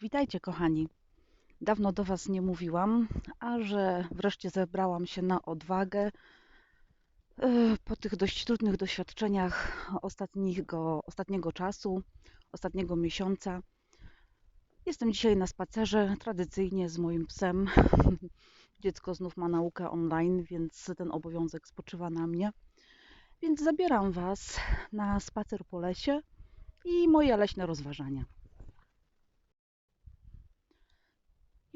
Witajcie, kochani. Dawno do Was nie mówiłam, a że wreszcie zebrałam się na odwagę e, po tych dość trudnych doświadczeniach ostatniego, ostatniego czasu, ostatniego miesiąca. Jestem dzisiaj na spacerze, tradycyjnie z moim psem. Dziecko znów ma naukę online, więc ten obowiązek spoczywa na mnie. Więc zabieram Was na spacer po lesie i moje leśne rozważania.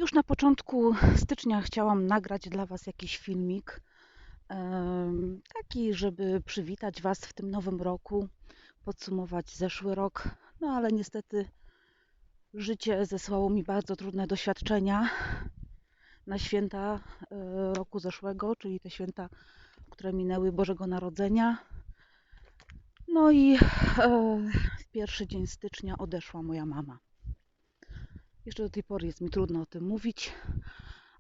Już na początku stycznia chciałam nagrać dla Was jakiś filmik, taki, żeby przywitać Was w tym nowym roku, podsumować zeszły rok. No ale niestety życie zesłało mi bardzo trudne doświadczenia na święta e, roku zeszłego, czyli te święta, które minęły Bożego Narodzenia. No i e, w pierwszy dzień stycznia odeszła moja mama. Jeszcze do tej pory jest mi trudno o tym mówić,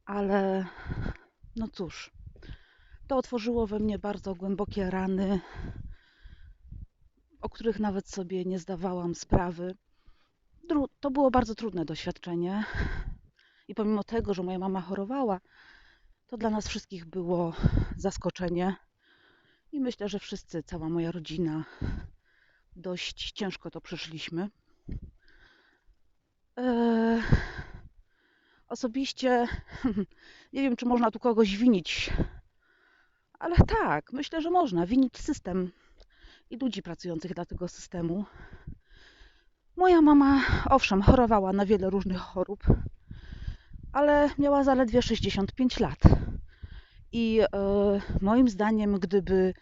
ale no cóż, to otworzyło we mnie bardzo głębokie rany, o których nawet sobie nie zdawałam sprawy. To było bardzo trudne doświadczenie i pomimo tego, że moja mama chorowała, to dla nas wszystkich było zaskoczenie i myślę, że wszyscy, cała moja rodzina, dość ciężko to przeszliśmy. Eee, Osobiście nie wiem, czy można tu kogoś winić, ale tak, myślę, że można winić system i ludzi pracujących dla tego systemu. Moja mama, owszem, chorowała na wiele różnych chorób, ale miała zaledwie 65 lat. I e, moim zdaniem, gdyby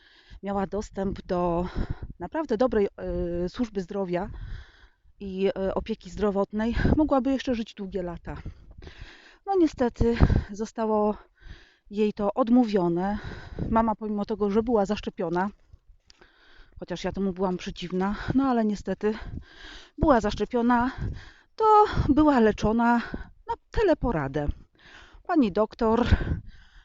miała dostęp do naprawdę dobrej e, służby zdrowia i e, opieki zdrowotnej, mogłaby jeszcze żyć długie lata. No niestety zostało jej to odmówione. Mama, pomimo tego, że była zaszczepiona, chociaż ja temu byłam przeciwna, no ale niestety była zaszczepiona, to była leczona na teleporadę. Pani doktor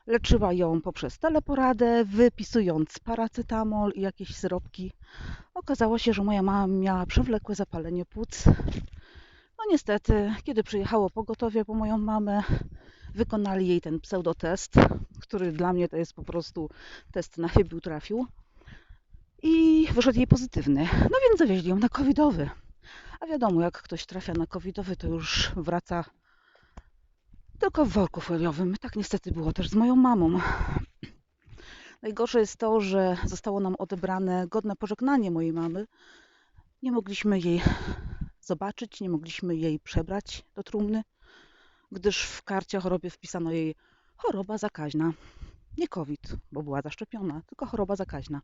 leczyła ją poprzez teleporadę, wypisując paracetamol i jakieś syropki. Okazało się, że moja mama miała przewlekłe zapalenie płuc. No niestety, kiedy przyjechało pogotowie po moją mamę, wykonali jej ten pseudotest, który dla mnie to jest po prostu test na chybił trafił. I wyszedł jej pozytywny. No więc zawieźli ją na covidowy. A wiadomo, jak ktoś trafia na covidowy, to już wraca tylko w worku foliowym. Tak niestety było też z moją mamą. Najgorsze jest to, że zostało nam odebrane godne pożegnanie mojej mamy. Nie mogliśmy jej zobaczyć, nie mogliśmy jej przebrać do trumny, gdyż w karcie o chorobie wpisano jej choroba zakaźna. Nie COVID, bo była zaszczepiona, tylko choroba zakaźna.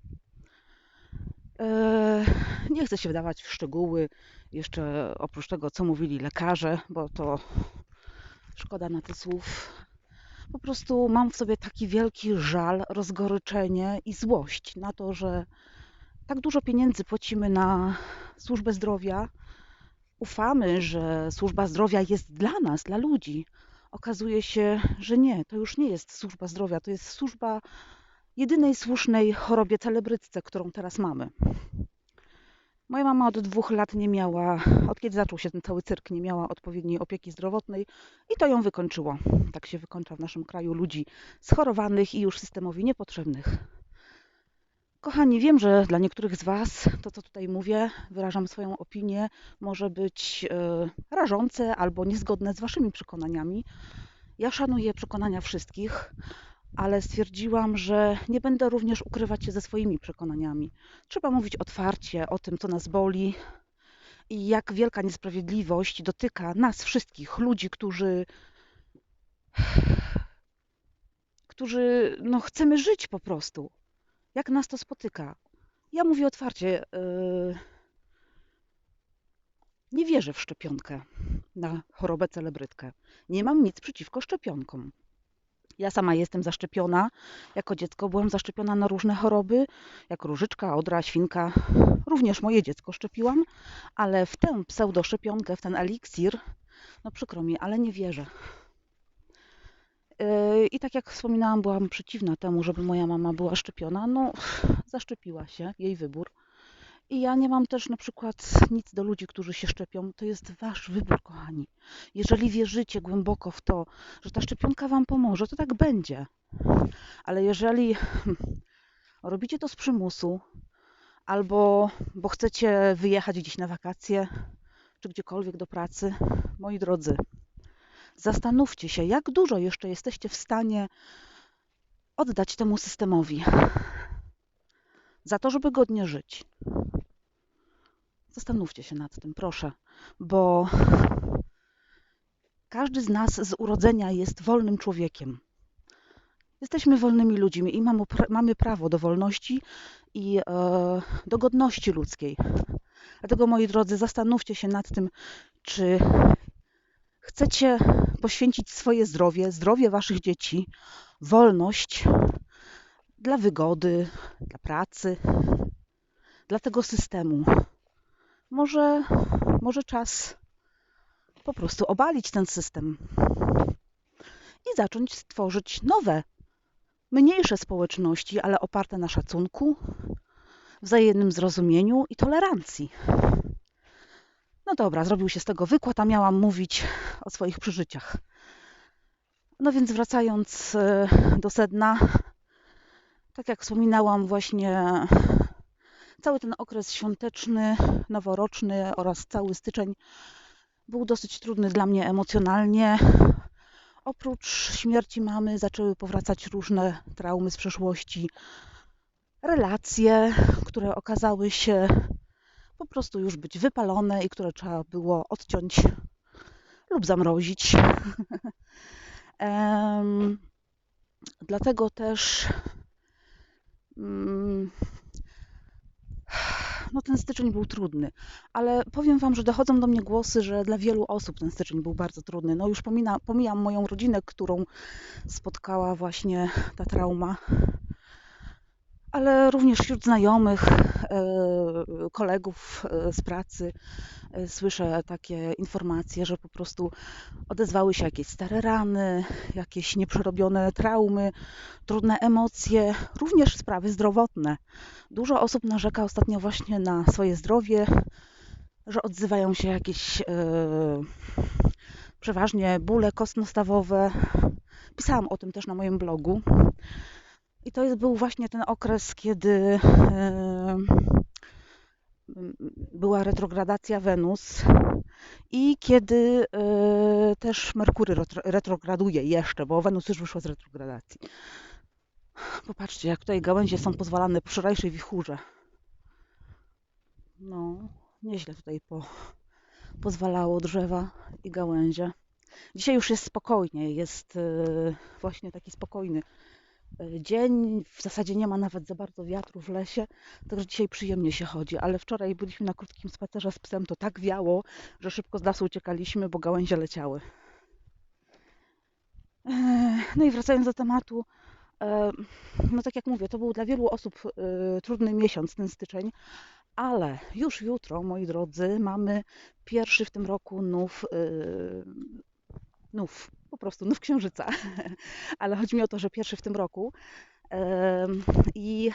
Eee, Nie chcę się wdawać w szczegóły, jeszcze oprócz tego, co mówili lekarze, bo to szkoda na te słów. Po prostu mam w sobie taki wielki żal, rozgoryczenie i złość na to, że tak dużo pieniędzy płacimy na służbę zdrowia, ufamy, że służba zdrowia jest dla nas, dla ludzi. Okazuje się, że nie, to już nie jest służba zdrowia, to jest służba jedynej słusznej chorobie celebrytce, którą teraz mamy. Moja mama od dwóch lat nie miała, od kiedy zaczął się ten cały cyrk, nie miała odpowiedniej opieki zdrowotnej i to ją wykończyło. Tak się wykończa w naszym kraju ludzi schorowanych i już systemowi niepotrzebnych. Kochani, wiem, że dla niektórych z Was to, co tutaj mówię, wyrażam swoją opinię, może być e, rażące albo niezgodne z Waszymi przekonaniami. Ja szanuję przekonania wszystkich, ale stwierdziłam, że nie będę również ukrywać się ze swoimi przekonaniami. Trzeba mówić otwarcie o tym, co nas boli i jak wielka niesprawiedliwość dotyka nas wszystkich, ludzi, którzy którzy no, chcemy żyć po prostu. Jak nas to spotyka? Ja mówię otwarcie, yy, nie wierzę w szczepionkę na chorobę celebrytkę. Nie mam nic przeciwko szczepionkom. Ja sama jestem zaszczepiona. Jako dziecko byłam zaszczepiona na różne choroby, jak różyczka, odra, świnka. Również moje dziecko szczepiłam, ale w tę pseudoszczepionkę, w ten eliksir, no przykro mi, ale nie wierzę. Yy, I tak jak wspominałam, byłam przeciwna temu, żeby moja mama była szczepiona. No, zaszczepiła się, jej wybór. I ja nie mam też na przykład nic do ludzi, którzy się szczepią. To jest wasz wybór, kochani. Jeżeli wierzycie głęboko w to, że ta szczepionka wam pomoże, to tak będzie. Ale jeżeli robicie to z przymusu, albo bo chcecie wyjechać gdzieś na wakacje, czy gdziekolwiek do pracy, moi drodzy, zastanówcie się, jak dużo jeszcze jesteście w stanie oddać temu systemowi za to, żeby godnie żyć. Zastanówcie się nad tym, proszę, bo każdy z nas z urodzenia jest wolnym człowiekiem. Jesteśmy wolnymi ludźmi i mamy prawo do wolności i e, do godności ludzkiej. Dlatego, moi drodzy, zastanówcie się nad tym, czy chcecie poświęcić swoje zdrowie, zdrowie waszych dzieci, wolność dla wygody, dla pracy, dla tego systemu. Może, może czas po prostu obalić ten system i zacząć stworzyć nowe, mniejsze społeczności, ale oparte na szacunku, wzajemnym zrozumieniu i tolerancji. No dobra, zrobił się z tego wykład, a miałam mówić o swoich przeżyciach. No więc wracając e, do sedna, tak jak wspominałam, właśnie cały ten okres świąteczny, noworoczny oraz cały styczeń był dosyć trudny dla mnie emocjonalnie. Oprócz śmierci mamy zaczęły powracać różne traumy z przeszłości, relacje, które okazały się po prostu już być wypalone i które trzeba było odciąć lub zamrozić. dlatego też um, no ten styczeń był trudny, ale powiem Wam, że dochodzą do mnie głosy, że dla wielu osób ten styczeń był bardzo trudny. No już pomina, pomijam moją rodzinę, którą spotkała właśnie ta trauma ale również wśród znajomych, e, kolegów e, z pracy e, słyszę takie informacje, że po prostu odezwały się jakieś stare rany, jakieś nieprzerobione traumy, trudne emocje, również sprawy zdrowotne. Dużo osób narzeka ostatnio właśnie na swoje zdrowie, że odzywają się jakieś przeważnie bóle kostnostawowe. Pisałam o tym też na moim blogu. I to był właśnie ten okres, kiedy była retrogradacja Wenus i kiedy e, też Merkury retrograduje jeszcze, bo Wenus już wyszła z retrogradacji. Popatrzcie, jak tutaj gałęzie są pozwalane po wczorajszej wichurze. No, nieźle tutaj po, pozwalało drzewa i gałęzie. Dzisiaj już jest spokojnie, jest e, właśnie taki spokojny dzień, w zasadzie nie ma nawet za bardzo wiatru w lesie, także dzisiaj przyjemnie się chodzi, ale wczoraj byliśmy na krótkim spacerze z psem, to tak wiało, że szybko z lasu uciekaliśmy, bo gałęzie leciały. No i wracając do tematu, no tak jak mówię, to był dla wielu osób e, trudny miesiąc, ten styczeń, ale już jutro, moi drodzy, mamy pierwszy w tym roku nów, e, nów po prostu nów księżyca. Ale chodzi mi o to, że pierwszy w tym roku. I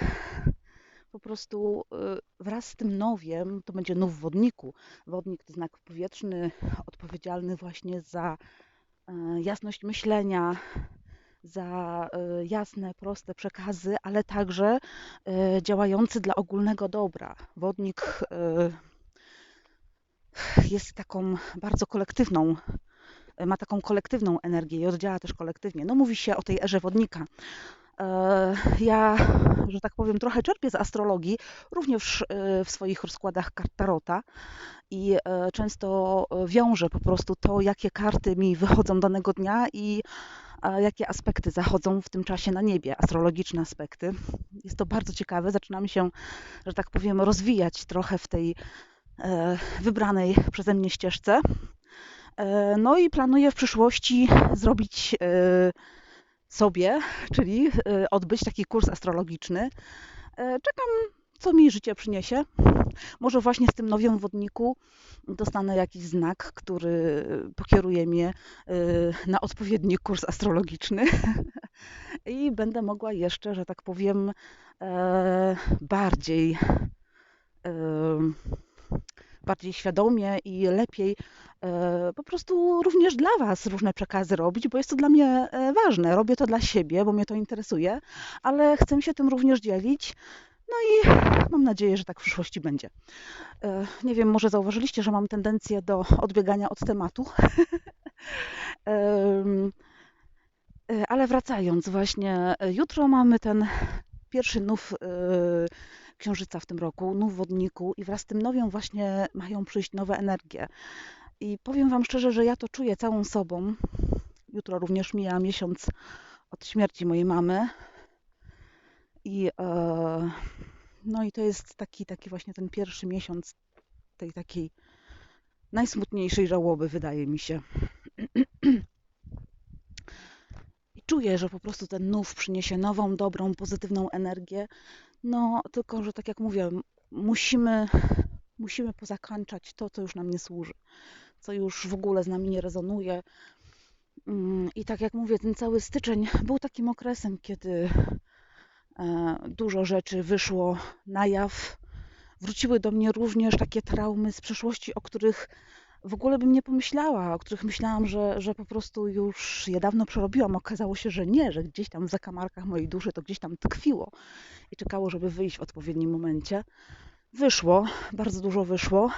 po prostu y, wraz z tym nowiem, to będzie nów wodniku. Wodnik to znak powietrzny, odpowiedzialny właśnie za e, jasność myślenia, za e, jasne, proste przekazy, ale także e, działający dla ogólnego dobra. Wodnik jest taką bardzo kolektywną ma taką kolektywną energię i oddziała też kolektywnie. No mówi się o tej erze wodnika. E, ja, że tak powiem, trochę czerpię z astrologii, również e, w swoich rozkładach kart Tarota i e, często wiążę po prostu to, jakie karty mi wychodzą danego dnia i jakie aspekty zachodzą w tym czasie na niebie, astrologiczne aspekty. Jest to bardzo ciekawe. Zaczynamy się, że tak powiem, rozwijać trochę w tej wybranej przeze mnie ścieżce. E, no i planuję w przyszłości zrobić e, sobie, czyli e, odbyć taki kurs astrologiczny. Czekam, co mi życie przyniesie. Może właśnie z tym nowym wodniku dostanę jakiś znak, który pokieruje mnie na odpowiedni kurs astrologiczny i będę mogła jeszcze, że tak powiem, bardziej bardziej świadomie i lepiej e, po prostu również dla Was różne przekazy robić, bo jest to dla mnie e, ważne. Robię to dla siebie, bo mnie to interesuje, ale chcę się tym również dzielić. No i mam nadzieję, że tak w przyszłości będzie. E, nie wiem, może zauważyliście, że mam tendencję do odbiegania od tematu. Ale wracając, właśnie jutro mamy ten pierwszy nów księżyca w tym roku, nów wodniku i wraz z tym nowiem właśnie mają przyjść nowe energie. I powiem Wam szczerze, że ja to czuję całą sobą. Jutro również mija miesiąc od śmierci mojej mamy. I, e, no i to jest taki, taki właśnie ten pierwszy miesiąc tej takiej najsmutniejszej żałoby, wydaje mi się. I czuję, że po prostu ten nów przyniesie nową, dobrą, pozytywną energię. No, tylko że tak jak mówię, musimy, musimy pozakańczać to, co już nam nie służy, co już w ogóle z nami nie rezonuje. Mm, I tak jak mówię, ten cały styczeń był takim okresem, kiedy e, dużo rzeczy wyszło na jaw. Wróciły do mnie również takie traumy z przeszłości, o których w ogóle bym nie pomyślała, o których myślałam, że, że po prostu już je dawno przerobiłam. Okazało się, że nie, że gdzieś tam w zakamarkach mojej duszy to gdzieś tam tkwiło i czekało, żeby wyjść w odpowiednim momencie. Wyszło, bardzo dużo wyszło,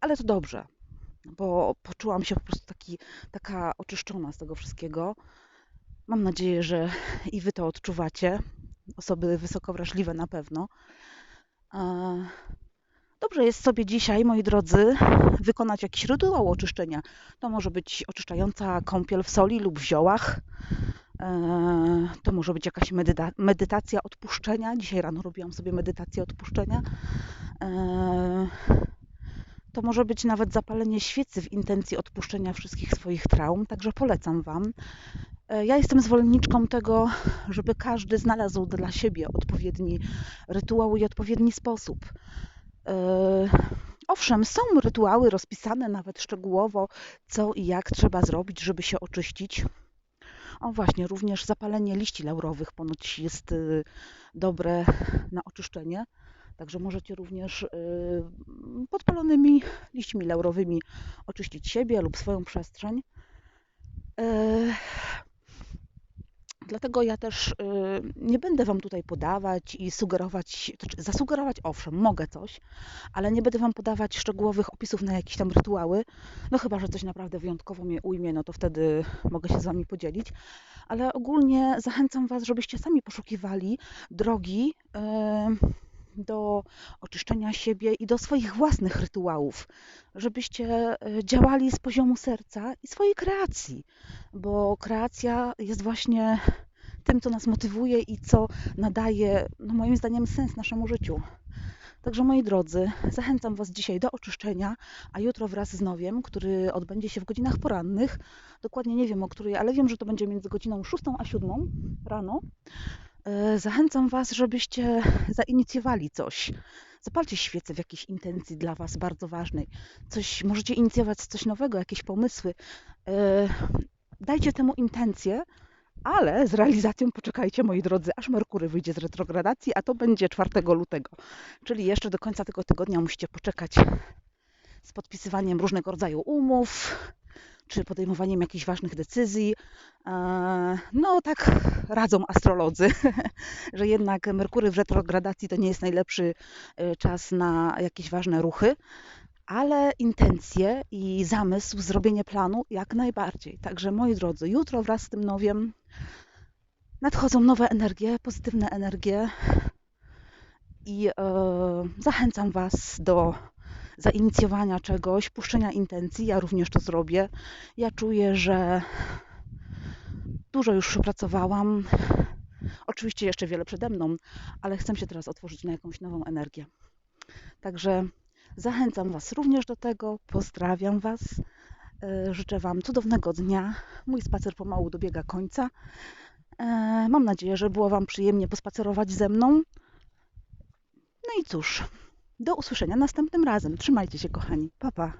ale to dobrze, bo poczułam się po prostu taki, taka oczyszczona z tego wszystkiego. Mam nadzieję, że i wy to odczuwacie. Osoby wysoko wrażliwe na pewno. Dobrze jest sobie dzisiaj, moi drodzy, wykonać jakiś rytuał oczyszczenia. To może być oczyszczająca kąpiel w soli lub w ziołach. E, to może być jakaś medyta medytacja odpuszczenia. Dzisiaj rano robiłam sobie medytację odpuszczenia. E, to może być nawet zapalenie świecy w intencji odpuszczenia wszystkich swoich traum, także polecam Wam. E, ja jestem zwolenniczką tego, żeby każdy znalazł dla siebie odpowiedni rytuał i odpowiedni sposób. E, owszem, są rytuały rozpisane nawet szczegółowo, co i jak trzeba zrobić, żeby się oczyścić. O właśnie, również zapalenie liści laurowych ponoć jest y, dobre na oczyszczenie. Także możecie również y, podpalonymi liśćmi laurowymi oczyścić siebie lub swoją przestrzeń. Dlatego ja też y, nie będę Wam tutaj podawać i sugerować, znaczy zasugerować, owszem, mogę coś, ale nie będę Wam podawać szczegółowych opisów na jakieś tam rytuały. No chyba, że coś naprawdę wyjątkowo mnie ujmie, no to wtedy mogę się z Wami podzielić. Ale ogólnie zachęcam Was, żebyście sami poszukiwali drogi do oczyszczenia siebie i do swoich własnych rytuałów, żebyście e, działali z poziomu serca i swojej kreacji, bo kreacja jest właśnie tym, co nas motywuje i co nadaje, no moim zdaniem, sens naszemu życiu. Także moi drodzy, zachęcam Was dzisiaj do oczyszczenia, a jutro wraz z nowiem, który odbędzie się w godzinach porannych, dokładnie nie wiem o której, ale wiem, że to będzie między godziną 6 a 7 rano, zachęcam Was, żebyście zainicjowali coś. Zapalcie świecę w jakiejś intencji dla Was bardzo ważnej. Coś, możecie inicjować coś nowego, jakieś pomysły. E, dajcie temu intencję, ale z realizacją poczekajcie, moi drodzy, aż Merkury wyjdzie z retrogradacji, a to będzie 4 lutego. Czyli jeszcze do końca tego tygodnia musicie poczekać z podpisywaniem różnego rodzaju umów, czy podejmowaniem jakichś ważnych decyzji. E, no, tak radzą astrolodzy, że jednak Merkury w retrogradacji to nie jest najlepszy e, czas na jakieś ważne ruchy, ale intencje i zamysł, zrobienie planu jak najbardziej. Także moi drodzy, jutro wraz z tym nowiem nadchodzą nowe energie, pozytywne energie i e, zachęcam Was do zainicjowania czegoś, puszczenia intencji. Ja również to zrobię. Ja czuję, że dużo już przepracowałam. Oczywiście jeszcze wiele przede mną, ale chcę się teraz otworzyć na jakąś nową energię. Także zachęcam Was również do tego. Pozdrawiam Was. E, życzę Wam cudownego dnia. Mój spacer pomału dobiega końca. E, mam nadzieję, że było Wam przyjemnie pospacerować ze mną. No i cóż, do usłyszenia następnym razem. Trzymajcie się, kochani. Pa, pa.